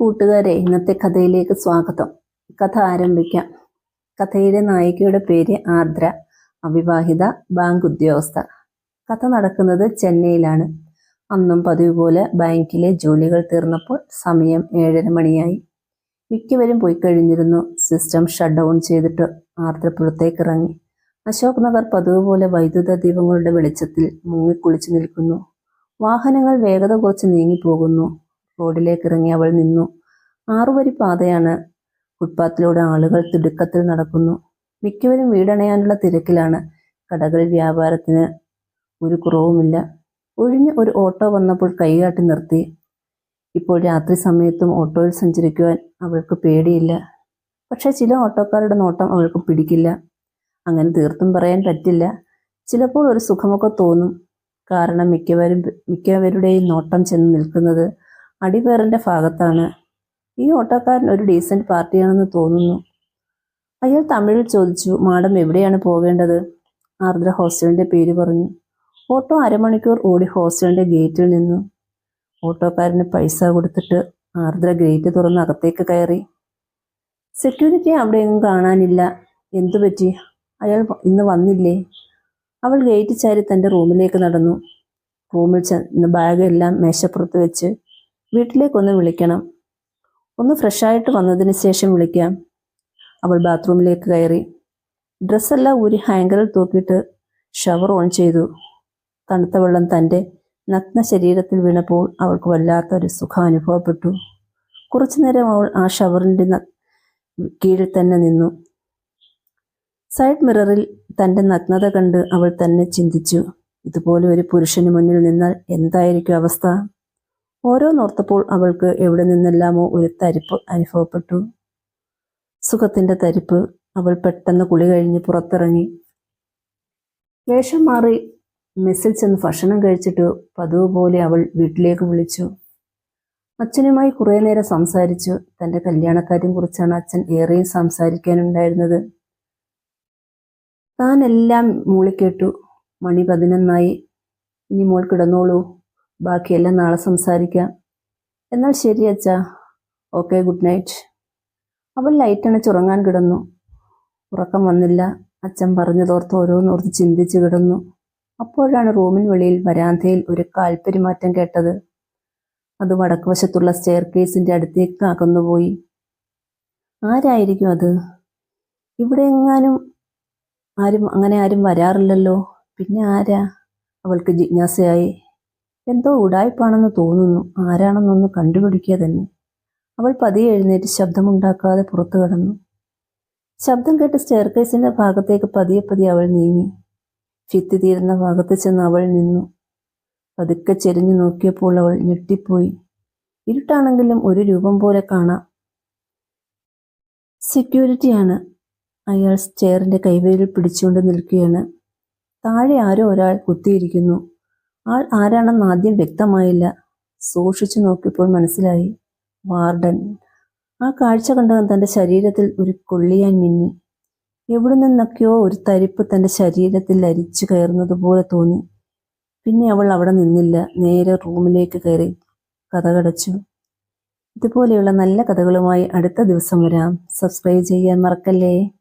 കൂട്ടുകാരെ ഇന്നത്തെ കഥയിലേക്ക് സ്വാഗതം. കഥ ആരംഭിക്കാം. കഥയിലെ നായികയുടെ പേര് ആർദ്ര അവിവാഹിത ബാങ്ക് ഉദ്യോഗസ്ഥ. കഥ നടക്കുന്നത് ചെന്നൈയിലാണ്. അന്നും പതിവ് പോലെ ബാങ്കിലെ ജോലികൾ തീർന്നപ്പോൾ സമയം ഏഴര മണിയായി. മിക്കവരും പോയി കഴിഞ്ഞിരുന്നു. സിസ്റ്റം ഷട്ട് ഡൗൺ ചെയ്തിട്ട് ആർദ്ര പുറത്തേക്ക് ഇറങ്ങി. അശോക് നഗർ പതിവ് പോലെ വൈദ്യുത ദീപങ്ങളുടെ വെളിച്ചത്തിൽ മുങ്ങിക്കുളിച്ചു നിൽക്കുന്നു. വാഹനങ്ങൾ വേഗത കുറച്ച് നീങ്ങിപ്പോകുന്നു റോഡിലേക്ക് ഇറങ്ങി അവൾ നിന്നു. ആറുവരി പാതയാണ് ഫുട്പാത്തിലൂടെ ആളുകൾ തിടുക്കത്തിൽ നടക്കുന്നു. മിക്കവരും വീടണയാനുള്ള തിരക്കിലാണ്. കടകൾ വ്യാപാരത്തിന് ഒരു കുറവുമില്ല. ഒഴിഞ്ഞ് ഒരു ഓട്ടോ വന്നപ്പോൾ കൈകാട്ടി നിർത്തി. ഇപ്പോൾ രാത്രി സമയത്തും ഓട്ടോയിൽ സഞ്ചരിക്കുവാൻ അവൾക്ക് പേടിയില്ല. പക്ഷേ ചില ഓട്ടോക്കാരുടെ നോട്ടം അവൾക്ക് പിടിക്കില്ല. അങ്ങനെ തീർത്തും പറയാൻ പറ്റില്ല. ചിലപ്പോൾ ഒരു സുഖമൊക്കെ തോന്നും. കാരണം മിക്കവരും മിക്കവരുടെയും നോട്ടം ചെന്ന് നിൽക്കുന്നത് അടിവേറിന്റെ ഭാഗത്താണ്. ഈ ഓട്ടോക്കാരൻ ഒരു ഡീസന്റ് പാർട്ടിയാണെന്ന് തോന്നുന്നു. അയാൾ തമിഴിൽ ചോദിച്ചു മാഡം എവിടെയാണ് പോകേണ്ടത്? ആർദ്ര ഹോസ്റ്റലിന്റെ പേര് പറഞ്ഞു. ഓട്ടോ അരമണിക്കൂർ ഓടി ഹോസ്റ്റലിന്റെ ഗേറ്റിൽ നിന്നു. ഓട്ടോക്കാരന് പൈസ കൊടുത്തിട്ട് ആർദ്ര ഗേറ്റ് തുറന്ന് അകത്തേക്ക് കയറി. സെക്യൂരിറ്റി അവിടെയൊന്നും കാണാനില്ല. എന്തു പറ്റി? അയാൾ ഇന്ന് വന്നില്ലേ? അവൾ ഗേറ്റ് ചാരി തന്റെ റൂമിലേക്ക് നടന്നു. റൂമിൽ ചെന്ന് ബാഗ് എല്ലാം മേശപ്പുറത്ത് വെച്ച് വീട്ടിലേക്കൊന്ന് വിളിക്കണം. ഒന്ന് ഫ്രഷായിട്ട് വന്നതിന് ശേഷം വിളിക്കാം. അവൾ ബാത്റൂമിലേക്ക് കയറി. ഡ്രസ്സെല്ലാം ഒരു ഹാങ്കറിൽ തൂക്കിയിട്ട് ഷവർ ഓൺ ചെയ്തു. തണുത്ത വെള്ളം തന്റെ നഗ്ന ശരീരത്തിൽ വീണപ്പോൾ അവൾക്ക് വല്ലാത്തൊരു സുഖം അനുഭവപ്പെട്ടു കുറച്ചു നേരം അവൾ ആ ഷവറിന്റെ കീഴിൽ തന്നെ നിന്നു. സൈഡ് മിററിൽ തന്റെ നഗ്നത കണ്ട് അവൾ തന്നെ ചിന്തിച്ചു. ഇതുപോലെ ഒരു പുരുഷന് മുന്നിൽ നിന്നാൽ എന്തായിരിക്കും അവസ്ഥ? ഓരോന്നോർത്തപ്പോൾ അവൾക്ക് എവിടെ നിന്നെല്ലാമോ ഒരു തരിപ്പ് അനുഭവപ്പെട്ടു. സുഖത്തിന്റെ തരിപ്പ്. അവൾ പെട്ടെന്ന് കുളി കഴിഞ്ഞ് പുറത്തിറങ്ങി. വേഷം മാറി മെസ്സിൽ ചെന്ന് ഭക്ഷണം കഴിച്ചിട്ട് പതിവ് പോലെ അവൾ വീട്ടിലേക്ക് വിളിച്ചു. അച്ഛനുമായി കുറേ നേരം സംസാരിച്ചു. തന്റെ കല്യാണക്കാര്യം കുറിച്ചാണ് അച്ഛൻ ഏറെയും സംസാരിക്കാനുണ്ടായിരുന്നത്. താനെല്ലാം മൂളിക്കേട്ടു. മണി പതിനൊന്നായി. ഇനി മോൾ കിടന്നോളൂ. ബാക്കിയെല്ലാം നാളെ സംസാരിക്കാം. എന്നാൽ ശരി അച്ഛാ. Okay good night. അവൾ ലൈറ്റ് അണച്ച് ഉറങ്ങാൻ കിടന്നു. ഉറക്കം വന്നില്ല. അച്ഛൻ പറഞ്ഞതോർത്ത് ഓരോന്നോർത്ത് ചിന്തിച്ച് കിടന്നു. അപ്പോഴാണ് റൂമിന് വെളിയിൽ വരാന്തയിൽ ഒരു കാൽപ്പെരുമാറ്റം കേട്ടത്. അത് വടക്കുവശത്തുള്ള സ്റ്റെയർ കേസിന്റെ അടുത്തേക്ക് അകന്നുപോയി. ആരായിരിക്കും അത്? ഇവിടെ എങ്ങാനും ആരും അങ്ങനെ ആരും വരാറില്ലല്ലോ. പിന്നെ ആരാ? അവൾക്ക് ജിജ്ഞാസയായി. എന്തോ ഉടായ്പാണെന്ന് തോന്നുന്നു. ആരാണെന്നൊന്ന് കണ്ടുപിടിക്കുക തന്നെ. അവൾ പതിയെ എഴുന്നേറ്റ് ശബ്ദമുണ്ടാക്കാതെ പുറത്തു കടന്നു. ശബ്ദം കേട്ട് സ്റ്റെയർകേസിന്റെ ഭാഗത്തേക്ക് പതിയെ പതിയെ അവൾ നീങ്ങി. ഫിത്തി തീരുന്ന ഭാഗത്ത് ചെന്ന് അവൾ നിന്നു. പതുക്കെ ചെരിഞ്ഞു നോക്കിയപ്പോൾ അവൾ ഞെട്ടിപ്പോയി. ഇരുട്ടാണെങ്കിലും ഒരു രൂപം പോലെ കാണാം. സെക്യൂരിറ്റിയാണ്. അയാൾ ചെയറിന്റെ കൈവേലിൽ പിടിച്ചുകൊണ്ട് നിൽക്കുകയാണ്. താഴെ ആരോ ഒരാൾ കുത്തിയിരിക്കുന്നു. ആൾ ആരാണെന്ന് ആദ്യം വ്യക്തമായില്ല. സൂക്ഷിച്ചു നോക്കിയപ്പോൾ മനസ്സിലായി. വാർഡൻ. ആ കാഴ്ച കണ്ടവൻ തന്റെ ശരീരത്തിൽ ഒരു കൊള്ളിയാൻ മിന്നി. എവിടെ നിന്നൊക്കെയോ ഒരു തരിപ്പ് തന്റെ ശരീരത്തിൽ അരിച്ചു കയറുന്നത് പോലെ തോന്നി. പിന്നെ അവൾ അവിടെ നിന്നില്ല. നേരെ റൂമിലേക്ക് കയറി കഥകടച്ചു. ഇതുപോലെയുള്ള നല്ല കഥകളുമായി അടുത്ത ദിവസം വരാം. സബ്സ്ക്രൈബ് ചെയ്യാൻ മറക്കല്ലേ?